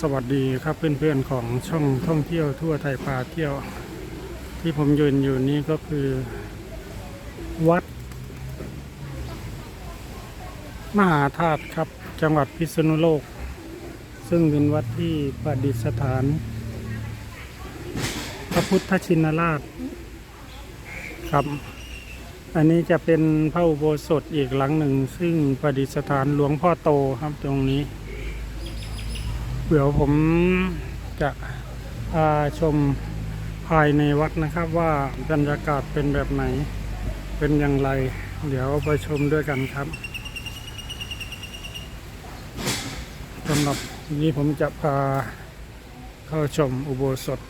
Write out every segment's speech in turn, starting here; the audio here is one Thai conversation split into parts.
สวัสดีครับเพื่อนๆของช่องท่องเที่ยวทั่วไทยพาเที่ยว ที่ผมยืนอยู่นี้ก็คือ วัด มหาธาตุครับจังหวัดพิษณุโลก ซึ่งเป็นวัดที่ประดิษฐาน พระพุทธชินราชครับ อันนี้จะเป็นพระอุโบสถอีกหลังหนึ่ง ซึ่งประดิษฐานหลวงพ่อโตครับตรงนี้ เดี๋ยวผมจะพาชมภายในวัดนะครับว่าบรรยากาศเป็นแบบไหนเป็นอย่างไร เดี๋ยวไปชมด้วยกันครับสำหรับวันนี้ผมจะพาเข้าชมอุโบสถ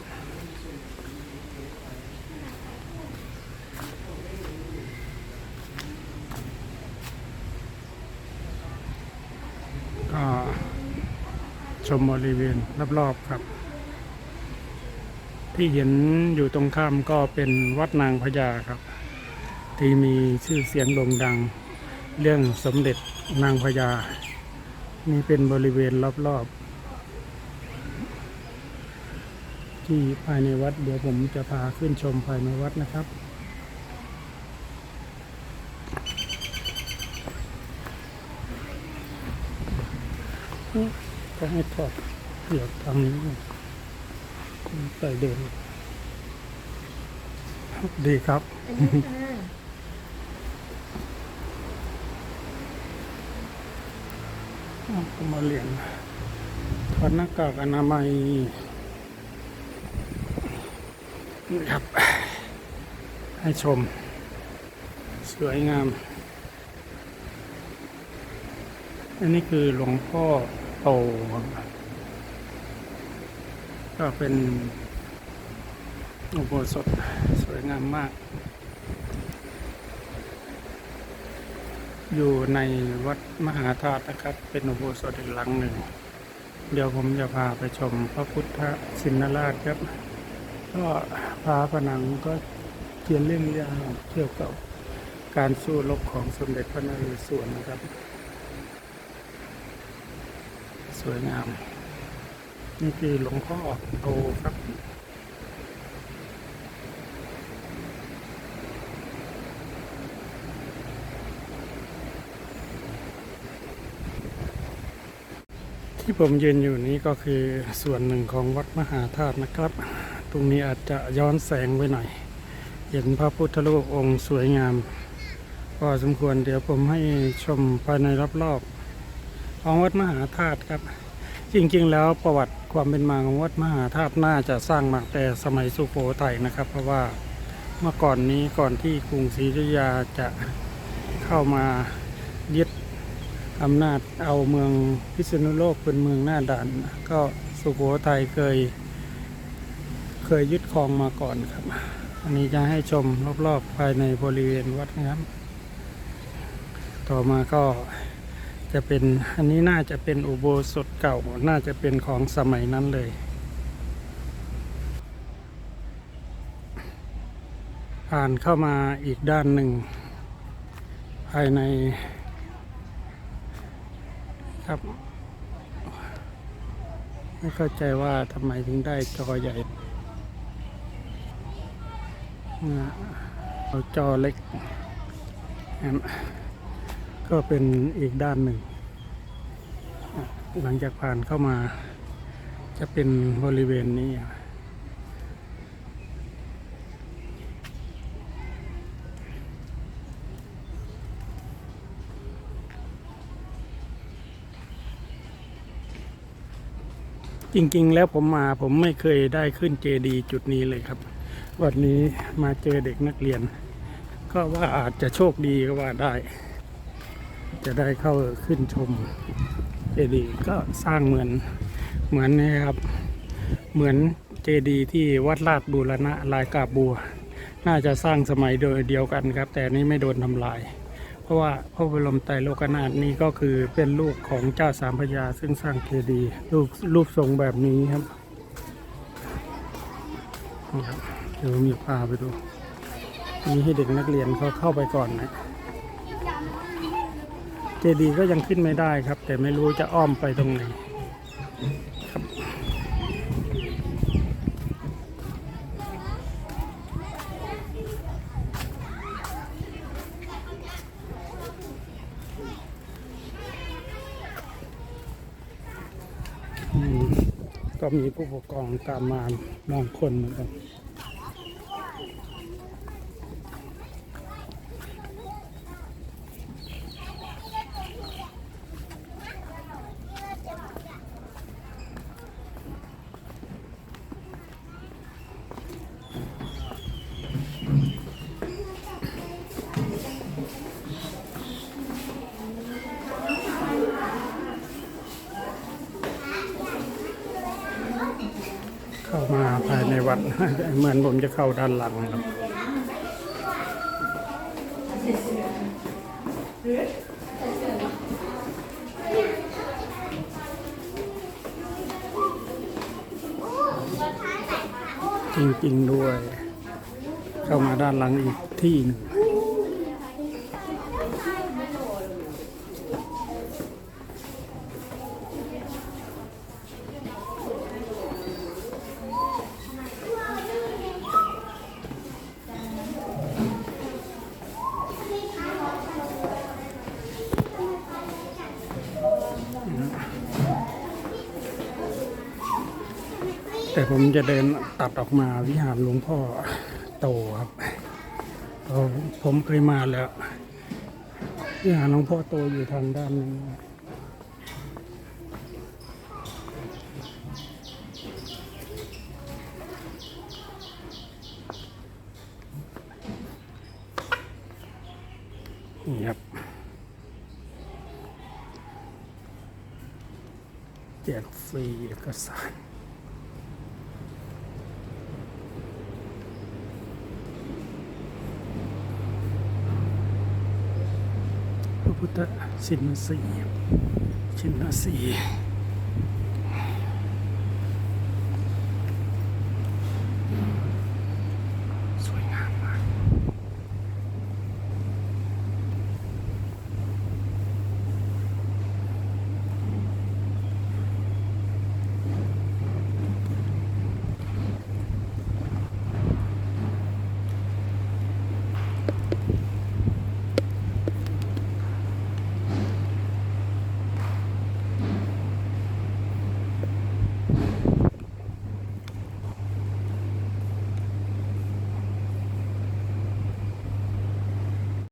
ก็ ชมบริเวณรอบๆครับ ที่เห็นอยู่ตรงข้ามก็เป็นวัดนางพญาครับ ที่มีชื่อเสียงโด่งดัง เรื่องสมเด็จนางพญานี่เป็นบริเวณรอบๆ ที่ภายในวัดเดี๋ยวผมจะพาขึ้นชมภายในวัดนะครับ ก็ให้ถอดเกี่ยวทางนี้ใส่เดินดีครับก็มาเรียนถอดหน้ากากอนามัยนี่ครับ ให้ชม สวยงาม อันนี้คือหลวงพ่อ โต ก็เป็นอุโบสถสวยงามมาก อยู่ในวัดมหาธาตุนะครับ เป็นอุโบสถอีกหลังหนึ่ง เดี๋ยวผมจะพาไปชมพระพุทธชินราชครับ ก็พาผนังก็เขียนเรื่องยาวเกี่ยวกับการสู้รบของสมเด็จพระนเรศวรนะครับ วยงาม นี่คือหลวงพ่อโตครับที่ผมยืนอยู่นี้ก็คือส่วนหนึ่งของวัดมหาธาตุนะครับ ตรงนี้อาจจะย้อนแสงไว้หน่อย เห็นพระพุทธรูปองค์สวยงามพอสมควรเดี๋ยวผมให้ชมภายในรอบๆ ของวัดมหาธาตุครับ จริงๆ แล้วประวัติความเป็นมาของวัดมหาธาตุน่าจะสร้างมาแต่สมัยสุโขทัยนะครับ เพราะว่าเมื่อก่อนนี้ก่อนที่กรุงศรีอยุธยาจะเข้ามายึดอำนาจเอาเมืองพิษณุโลกเป็นเมืองหน้าด่าน ก็สุโขทัยเคย เคยยึดครองมาก่อนครับ อันนี้จะให้ชมรอบๆภายในบริเวณวัดนะครับ ต่อมาก็ จะเป็นอันนี้น่าจะเป็นอุโบสถเก่า น่าจะเป็นของสมัยนั้นเลย ผ่านเข้ามาอีกด้านหนึ่ง ภายในครับ ไม่เข้าใจว่าทำไมถึงได้จอใหญ่เอาจอเล็กนะ ก็เป็นอีกด้านหนึ่ง หลังจากผ่านเข้ามาจะเป็นบริเวณนี้จริงๆ แล้วผมมาผมไม่เคยได้ขึ้นเจดีจุดนี้เลยครับ วันนี้มาเจอเด็กนักเรียน ก็ว่าอาจจะโชคดีก็ว่าได้ จะได้เข้าขึ้นชมเจดีย์ก็สร้างเหมือนเหมือนนี่ครับเหมือนเจดีย์ที่วัดลาดบูรณะลายกาบบัว น่าจะสร้างสมัยโดยเดียวกันครับ แต่นี้ไม่โดนทำลาย เพราะว่าพระบรมไตรโลกนาถนี้ก็คือเป็นลูกของเจ้าสามพระยาซึ่งสร้างเจดีย์รูปรูปทรงแบบนี้ครับนะครับเดี๋ยวมีพาไปดูนี่ให้เด็กนักเรียนเขาเข้าไปก่อนนะ ดีย์ก็ยังขึ้นไม่ได้ครับ แต่ไม่รู้จะอ้อมไปตรงไหนครับ ก็มีผู้ปกครองตามมาบางคนเหมือนกัน เหมือนผมจะเข้าด้านหลังครับจริงๆด้วย เข้ามาด้านหลังอีกที่หนึ่ง แต่ผมจะเดินตัดออกมาวิหารหลวงพ่อโตครับผมเคยมาแล้ววิหารหลวงพ่อโตอยู่ทางด้านนึงนี่ครับแจกฟรีเอกสาร พุทธชินสีชินสี